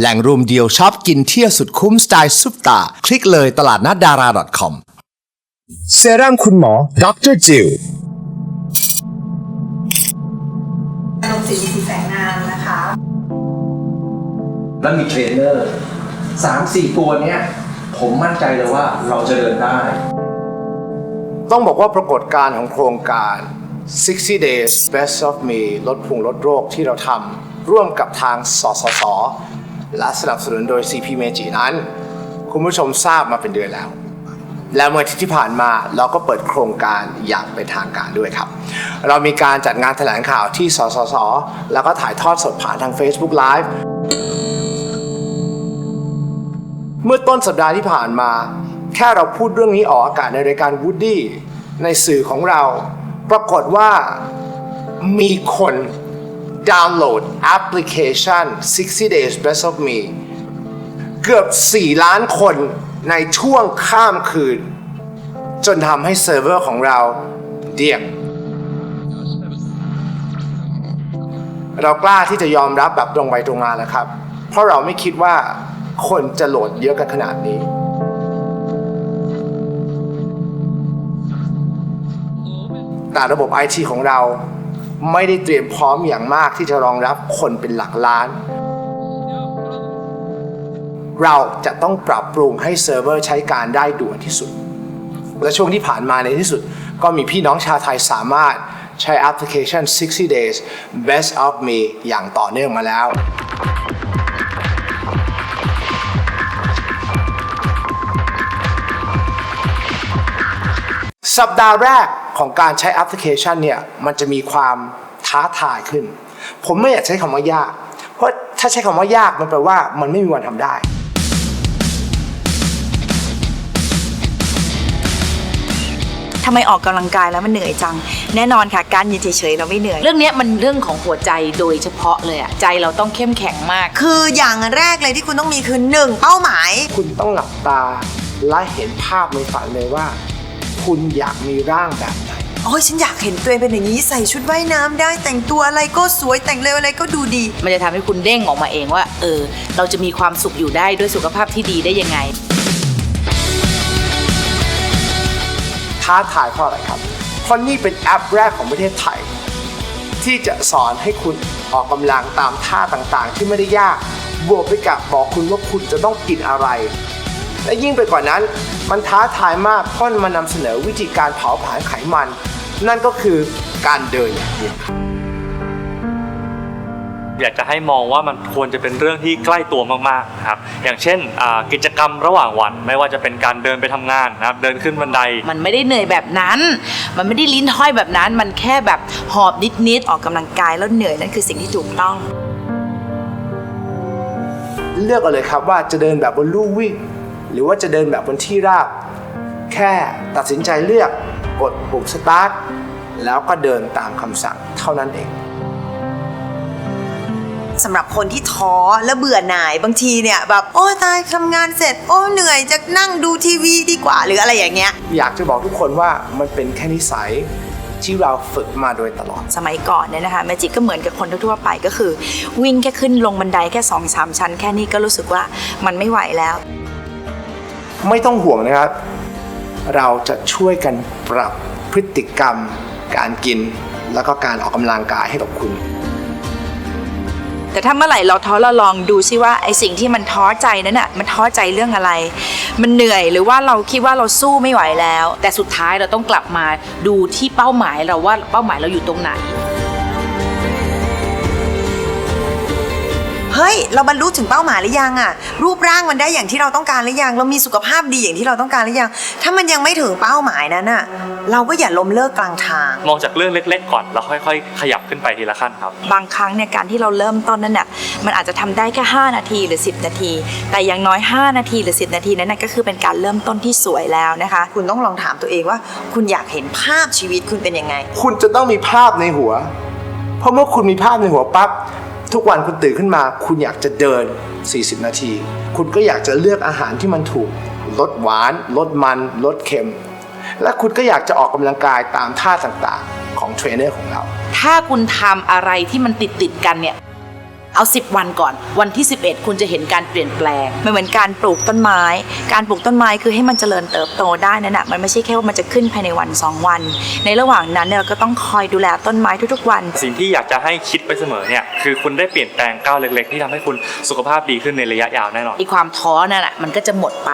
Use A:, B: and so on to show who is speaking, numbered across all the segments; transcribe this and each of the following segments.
A: แหล่งรวมเดียวชอบกินเที่ยวสุดคุ้มสไตล์ซุปตา คลิกเลยตลาดนัดดารา .com เซรั่มคุณหมอดรจิว
B: ลงสีสีแสงนามนะคะ
C: แล้วมีเทรนเนอร์สามสี่ตัวเนี้ย ผมมั่นใจเลยว่าเราจะเดินได้
A: ต้องบอกว่าปรากฏการณ์ของโครงการ 60 days best of me ลดพุงลดโรคที่เราทำร่วมกับทางสสส และสนับสนุนโดย CP Meiji นั้น คุณผู้ชมทราบมาเป็นเดือนแล้ว และเมื่ออาทิตย์ที่ผ่านมาเราก็เปิดโครงการอย่างเป็นทางการด้วยครับ เรามีการจัดงานแถลงข่าวที่สสส แล้วก็ถ่ายทอดสดผ่านทาง Facebook Live เมื่อต้นสัปดาห์ที่ผ่านมา แค่เราพูดเรื่องนี้ออกอากาศในรายการ Woody ในสื่อของเรา ปรากฏว่ามีคน ดาวน์โหลดแอปพลิเคชัน60 days best of me เกือบ 4 ล้านคนในช่วงข้ามคืน จนทำให้เซิร์ฟเวอร์ของเราเดียกเรากล้าที่จะยอมรับแบบตรงไปตรงมานะครับ เพราะเราไม่คิดว่าคนจะโหลดเยอะกันขนาดนี้ แต่ระบบ IT ของเรา ไม่ได้เตรียมพร้อมอย่างมากที่จะรองรับคนเป็นหลักล้าน เราจะต้องปรับปรุงให้เซิร์ฟเวอร์ใช้การได้ด่วนที่สุด และช่วงที่ผ่านมาในที่สุด ก็มีพี่น้องชาวไทยสามารถใช้แอปพลิเคชัน 60 days best of me อย่างต่อเนื่องมาแล้วสัปดาห์แรก ของการใช้แอปพลิเคชันเนี่ยมันจะมีความท้าทายขึ้น ผมไม่อยากใช้คำว่ายาก เพราะถ้าใช้คำว่ายากมันแปลว่ามันไม่มีวันทำได้
B: ทำไมออกกำลังกายแล้วมันเหนื่อยจัง แน่นอนค่ะ การยืนเฉยๆเราไม่เหนื่อย
D: เรื่องเนี้ยมันเรื่องของหัวใจโดยเฉพาะเลยอะใจเราต้องเข้มแข็งมาก
E: คืออย่างแรกเลยที่คุณต้องมีคือหนึ่งเป้าหมาย
A: คุณต้องหลับตาและเห็นภาพในฝันเลยว่า คุณอยากมีร่างแบบไหน
E: โอ้ยฉันอยากเห็นตัวเองเป็นอย่างนี้ใส่ชุดว่ายน้ำได้แต่งตัวอะไรก็สวยแต่งเร็วอะไรก็ดูดี
D: มันจะทำให้คุณเด้งออกมาเองว่า เออ เราจะมีความสุขอยู่ได้ด้วยสุขภาพที่ดีได้ยังไง
A: ท้าทายเพราะอะไรครับ เพราะนี่เป็นแอปแรกของประเทศไทย ที่จะสอนให้คุณออกกำลังตามท่าต่างๆ ที่ไม่ได้ยาก บวกไปกับบอกคุณว่าคุณจะต้องกินอะไร และยิ่งไปกว่านั้น มันท้าทายมากเพราะมันนำเสนอวิธีการเผาผลาญไขมัน นั่นก็คือการเดินอย่างเดียว
F: อยากจะให้มองว่ามันควรจะเป็นเรื่องที่ใกล้ตัวมากๆนะครับอย่างเช่นอ่ากิจกรรมระหว่างวัน ไม่ว่าจะเป็นการเดินไปทำงานนะครับเดินขึ้นบันได
D: มันไม่ได้เหนื่อยแบบนั้น มันไม่ได้ลิ้นห้อยแบบนั้น มันแค่แบบหอบนิด
B: ออกกำลังกายแล้วเหนื่อยนั่นคือสิ่งที่ถูกต้อง
A: เลือกเอาเลยครับว่าจะเดินแบบบนลู่วิ่ง หรือว่าจะเดินแบบบนที่ราบ แค่ตัดสินใจเลือกกดปุ่มสตาร์ทแล้วก็เดินตามคำสั่งเท่านั้นเอง
E: สำหรับคนที่ท้อและเบื่อหน่ายบางทีเนี่ยแบบโอ้ตายทำงานเสร็จ โอ้เหนื่อยจะนั่งดูทีวีดีกว่าหรืออะไรอย่างเงี้ย
A: อยากจะบอกทุกคนว่ามันเป็นแค่นิสัยที่เราฝึกมาโดยตลอด
B: สมัยก่อนเนี่ยนะคะแมจิกก็เหมือนกับคนทั่วๆไปก็คือ วิ่งแค่ขึ้นลงบันไดแค่สองสามชั้น แค่นี้ก็รู้สึกว่ามันไม่ไหวแล้ว
A: ไม่ต้องห่วงนะครับ เราจะช่วยกันปรับพฤติกรรม การกิน แล้วก็การออกกำลังกายให้กับคุณ
B: แต่ถ้าเมื่อไหร่เราท้อเราลองดูซิว่าไอสิ่งที่มันท้อใจนั้นน่ะมันท้อใจเรื่องอะไร มันเหนื่อยหรือว่าเราคิดว่าเราสู้ไม่ไหวแล้ว
D: แต่สุดท้ายเราต้องกลับมาดูที่เป้าหมายเราว่าเป้าหมายเราอยู่ตรงไหน
E: เฮ้ย เราบรรลุถึงเป้าหมายหรือยังอะรูปร่างมันได้อย่างที่เราต้องการหรือยัง เรามีสุขภาพดีอย่างที่เราต้องการหรือยัง ถ้ามันยังไม่ถึงเป้าหมายนั้นอะเราก็อย่าล้มเลิกกลางทาง
F: มองจากเรื่องเล็ก ๆ ก่อนแล้วค่อยๆ ขยับขึ้นไปทีละขั้นครับ
B: บางครั้งเนี่ยการที่เราเริ่มต้นนั้นน่ะมันอาจจะทำได้แค่ 5 นาทีหรือ 10 นาที แต่อย่างน้อย 5 นาทีหรือ 10 นาทีนั้นนะก็คือเป็นการเริ่มต้นที่สวยแล้วนะคะ
E: คุณต้องลองถามตัวเองว่า คุณอยากเห็นภาพชีวิตคุณเป็นยังไง
A: คุณจะต้องมีภาพในหัว เพราะเมื่อคุณมีภาพในหัวปั๊บ ทุกวันคุณตื่นขึ้นมา คุณอยากจะเดิน 40 นาที คุณก็อยากจะเลือกอาหารที่มันถูกลดหวานลดมันลดเค็ม และคุณก็อยากจะออกกำลังกายตามท่าต่างๆ ของเทรนเนอร์ของเรา
D: ถ้าคุณทำอะไรที่มันติดติดกันเนี่ย เอา 10 วันก่อน วันที่ 11 คุณจะเห็นการเปลี่ยนแปลง
B: มันเหมือนการปลูกต้นไม้ การปลูกต้นไม้คือให้มันเจริญเติบโตได้นั่นนะมันไม่ใช่แค่ว่ามันจะขึ้นภายในวันสองวัน ในระหว่างนั้นเนี่ยเราก็ต้องคอยดูแลต้นไม้ทุกๆวัน
F: สิ่งที่อยากจะให้คิดไปเสมอเนี่ยคือคุณได้เปลี่ยนแปลงก้าวเล็ก ๆ ที่ทำให้คุณสุขภาพดีขึ้นในระยะยาวแน่นอน
D: ไอ้ความท้อนั่นแหละมันก็จะหมดไป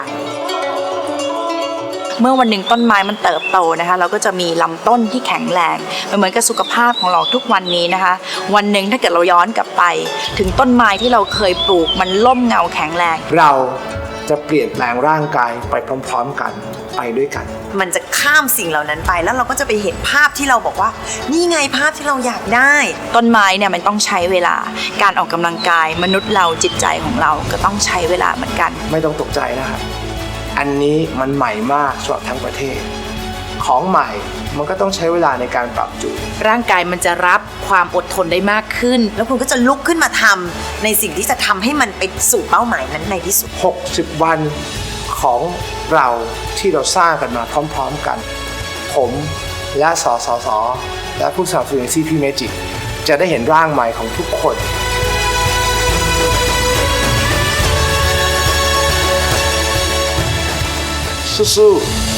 B: เมื่อวันหนึ่งต้นไม้มันเติบโตนะคะ เราก็จะมีลำต้นที่แข็งแรงมันเหมือนกับสุขภาพของเราทุกวันนี้นะคะ วันหนึ่งถ้าเกิดเราย้อนกลับไป ถึงต้นไม้ที่เราเคยปลูกมันล่มเงาแข็งแรง
A: เราจะเปลี่ยนแปลงร่างกายไปพร้อมๆกันไปด้วยกัน
E: มันจะข้ามสิ่งเหล่านั้นไปแล้วเราก็จะไปเห็นภาพที่เราบอกว่า นี่ไงภาพที่เราอยากได้
B: ต้นไม้เนี่ยมันต้องใช้เวลาการออกกำลังกาย มนุษย์เราจิตใจของเราก็ต้องใช้เวลาเหมือนกัน
A: ไม่ต้องตกใจนะครับ อันนี้มันใหม่มากสำหรับทั้งประเทศ ของใหม่มันก็ต้องใช้เวลาในการปรับจูน
D: ร่างกายมันจะรับความอดทนได้มากขึ้น
E: แล้วคุณก็จะลุกขึ้นมาทำในสิ่งที่จะทำให้มันไปสู่เป้าหมายนั้นในที่สุด
A: 60 วันของเราที่เราสร้างกันมาพร้อมๆกัน ผมและสสสและผู้สนับสนุนซีพีเมจิกจะได้เห็นร่างใหม่ของทุกคน สู้ๆ